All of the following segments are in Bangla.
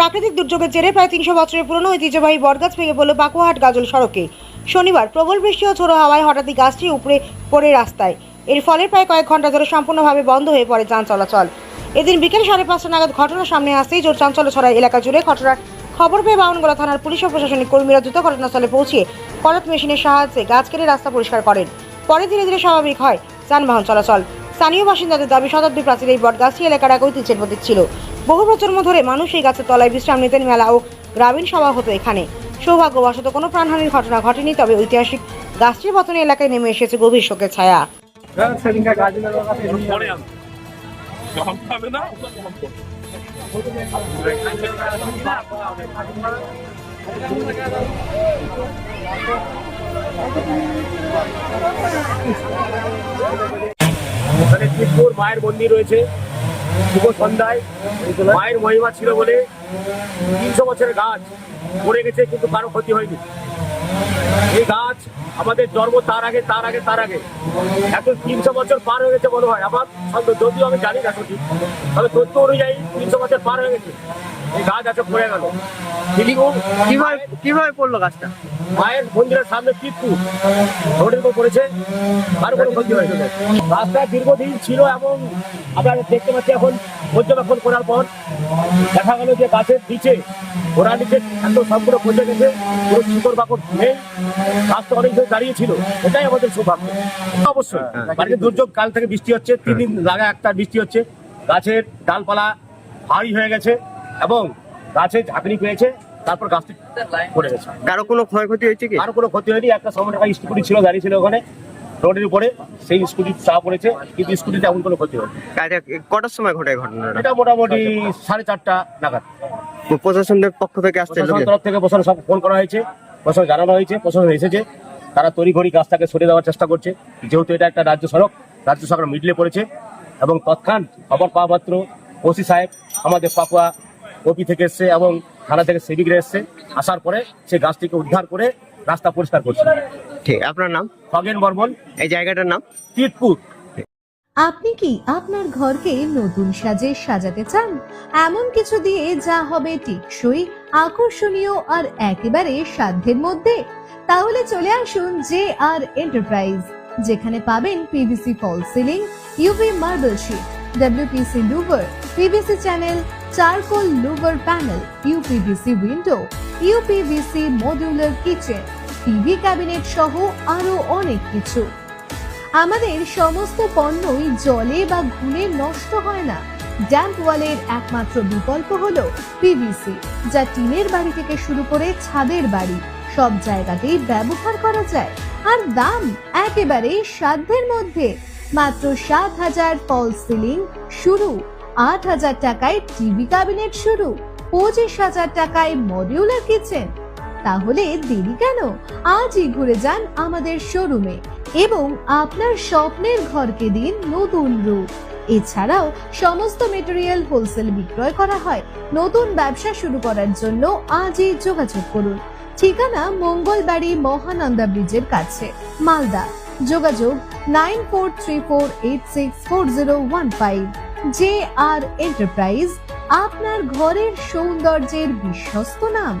প্রাকৃতিক দুর্যোগের জেরে প্রায় তিনশো বছরের পুরনো ঐতিহ্যবাহী বটগাছ ভেঙে পড়ল পাকুয়াহাট গাজল সড়কে। শনিবার প্রবল বৃষ্টি ও ঝোড়ো হাওয়ায় হঠাৎই গাছটি উপরে পড়ে রাস্তায়। এর ফলে প্রায় কয়েক ঘণ্টা ধরে সম্পূর্ণভাবে বন্ধ হয়ে পড়ে যান চলাচল। এদিন বিকেল সাড়ে পাঁচটা নাগাদ ঘটনা সামনে আসতেই জোর চাঞ্চল্য ছড়ায় এলাকা জুড়ে ঘটনার খবর পেয়ে বাউনগোলা থানার পুলিশ ও প্রশাসনিক কর্মীরা দ্রুত ঘটনাস্থলে পৌঁছে করত মেশিনের সাহায্যে গাছ কেটে রাস্তা পরিষ্কার করেন। পরে ধীরে ধীরে স্বাভাবিক হয় যানবাহন চলাচল। স্থানীয় বাসিন্দাদের দাবি, শতাব্দী প্রাচীর এই বটগাছটি এলাকার এক ঐতিহ্যের প্রতীক ছিল। বহু প্রজন্ম ধরে মানুষ এই গাছের তলায় বিশ্রাম নিতেন মেলা ও গ্রামীণ সভা হতো এখানে। সৌভাগ্যবশত কোনো প্রাণহানির ঘটনা ঘটেনি, তবে ঐতিহাসিক গাছটির পতনে এলাকায় নেমে এসেছে গভীর শোকের ছায়া। সেদিনকার গাছ লাগাতে পরে আনব যখন পাবে না তখন করব। ওখানে শিবপুর মায়ের মন্দির রয়েছে শুভ সন্ধ্যায় মায়ের মহিমা ছিল বলে তিনশো বছরের গাছ পড়ে গেছে, কিন্তু কারও ক্ষতি হয়নি এই গাছ আমাদের জন্ম তার আগে তার আগে তার আগে। এখন তিনশো বছর পার হয়ে গেছে মনে হয়। আমার সন্দেহ যদিও আমি জানি না সঠিক তবে তথ্য অনুযায়ী তিনশো বছর পার হয়ে গেছে। এই গাছ আছে পড়ে গেল। কীভাবে কীভাবে পড়ল গাছটা? মায়ের মন্দিরের সামনে রোডের উপর পড়েছে। কারও কোনো ক্ষতি হয়েছে। রাস্তা দীর্ঘদিন ছিল এবং আমরা দেখতে পাচ্ছি এখন পর্যবেক্ষণ করার পর দেখা গেল যে গাছের নিচে ওরা নিচে এত সম্পূর্ণ পচে গেছে পুরো শিকড় বাকড় নেই রাস্তা অনেক ধরে দাঁড়িয়ে ছিল। এটাই আমাদের সৌভাগ্য। অবশ্যই মানে দুর্যোগ কাল থেকে বৃষ্টি হচ্ছে তিন দিন লাগা একটা বৃষ্টি হচ্ছে। গাছের ডালপালা ভারী হয়ে গেছে এবং গাছে ঝাঁকনি পেয়েছে তারপর গাছটি পড়ে গেছে। কারও কোনো ক্ষয়ক্ষতি হয়েছে কি? কারও কোনো ক্ষতি হয়নি একটা সময় একটা স্কুটি ছিল দাঁড়িয়ে ছিল ওখানে রোডের উপরে সেই স্কুটি চা পড়েছে কিন্তু স্কুটিতে এমন কোনো ক্ষতি হয়নি। কটার সময় ঘটে ঘটনা এটা মোটামুটি সাড়ে চারটা নাগাদ। প্রশাসনের পক্ষ থেকে আসছে তরফ থেকে প্রশাসন সব ফোন করা হয়েছে প্রশাসন জানানো হয়েছে প্রশাসন এসেছে। তারা তড়িঘড়ি গাছটাকে সরিয়ে দেওয়ার চেষ্টা করছে। যেহেতু এটা একটা রাজ্য সড়ক রাজ্য সরকার মিডলে পড়েছে এবং তৎক্ষণ খবর পাওয়া মাত্র ওসি সাহেব আমাদের পাকুয়া ওপি থেকে এসছে এবং থানা থেকে সিভিকরা এসছে। আসার পরে সেই গাছটিকে উদ্ধার করে রাস্তা পরিষ্কার করছে। ঠিক আপনার নাম? খগেন বর্মন। এই জায়গাটার নাম? তিতপুর। আপনি কি আপনার ঘরকে নতুন সাজে সাজাতে চান? এমন কিছু দিয়ে যা হবে টেকসই, আকর্ষণীয় আর একেবারে সাধ্যের মধ্যে? তাহলে চলে আসুন জে আর এন্টারপ্রাইজ যেখানে পাবেন PVC fall ceiling UV marble sheet WPC louver PVC channel charcoal louver panel uPVC window uPVC modular kitchen TV cabinet সহ আরও অনেক কিছু। আমাদের সমস্ত পণ্যই জলে বা ঘুলে নষ্ট হয় না। ড্যাম্প ওয়ালের একমাত্র বিকল্প হল পিভিসি যা টিনের বাড়ি থেকে শুরু করে ছাদের বাড়ি, সব জায়গাতেই ব্যবহার করা যায়। আর দাম একেবারে সাধ্যের মধ্যে। মাত্র সাত হাজার ফল সিলিং শুরু, আট হাজার টাকায় টিভি ক্যাবিনেট শুরু, পঁচিশ হাজার টাকায় মডিউলার কিচেন তাহলে দেরি কেন? আজই ঘুরে যান আমাদের শোরুমে এবং আপনার স্বপ্নের ঘরকে দিন নতুন রূপ। এছাড়াও সমস্ত মেটেরিয়াল হোলসেল বিক্রয় করা হয়। নতুন ব্যবসা শুরু করার জন্য আজই যোগাযোগ করুন। ঠিকানা মঙ্গলবাড়ি মহানন্দা ব্রিজের কাছে। মালদা। যোগাযোগ nine four three four eight six four zero one five. J R enterprise, আপনার ঘরের সৌন্দর্যের বিশ্বস্ত নাম।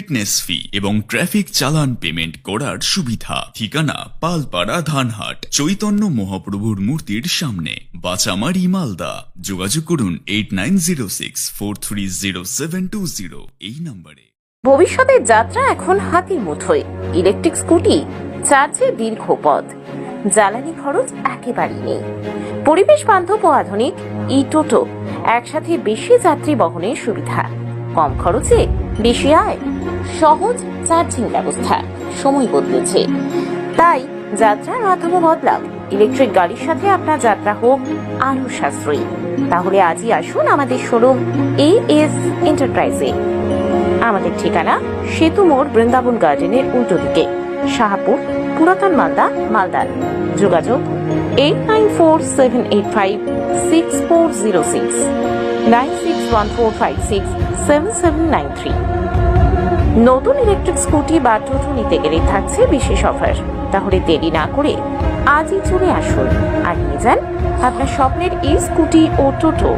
ফিটনেস ফি এবং ট্রাফিক চালান পেমেন্ট করার সুবিধা। ঠিকানা পালপাড়া ধানহাট, চৈতন্য মহাপ্রভুর মূর্তির সামনে। বাচামারি মালদা। যোগাযোগ করুন এইট এই নম্বরে। ভবিষ্যতের যাত্রা এখন হাতির মুঠোয়। ইলেকট্রিক স্কুটি চার্জে দীর্ঘ পথ। জ্বালানি খরচ একেবারেই নেই। পরিবেশ বান্ধব ও আধুনিক ই টোটো একসাথে বেশি যাত্রী বহনের সুবিধা। কম খরচে বেশি আয়। সহজ চার্জিং ব্যবস্থা। সময় বদলেছে। তাই যাত্রার মাধ্যমে বদলাক ইলেকট্রিক গাড়ির সাথে আপনার যাত্রা হোক আরও সাশ্রয়ী। তাহলে আজই আসুন আমাদের শোরুম এ এস এন্টারপ্রাইজে। আমাদের ঠিকানা সেতু মোড় বৃন্দাবন গার্ডেনের উল্টো দিকে। শাহপুর, পুরাতন মালদা, মালদার। যোগাযোগ eight nine four seven eight five six four zero six. Nine six one four five six seven seven nine three. নতুন ইলেকট্রিক স্কুটি বা টোটো নিতে গেলে থাকছে বিশেষ অফার তাহলে দেরি না করে আজই চলে আসুন। আর নিয়ে যান আপনার স্বপ্নের এই স্কুটি ও টোটো।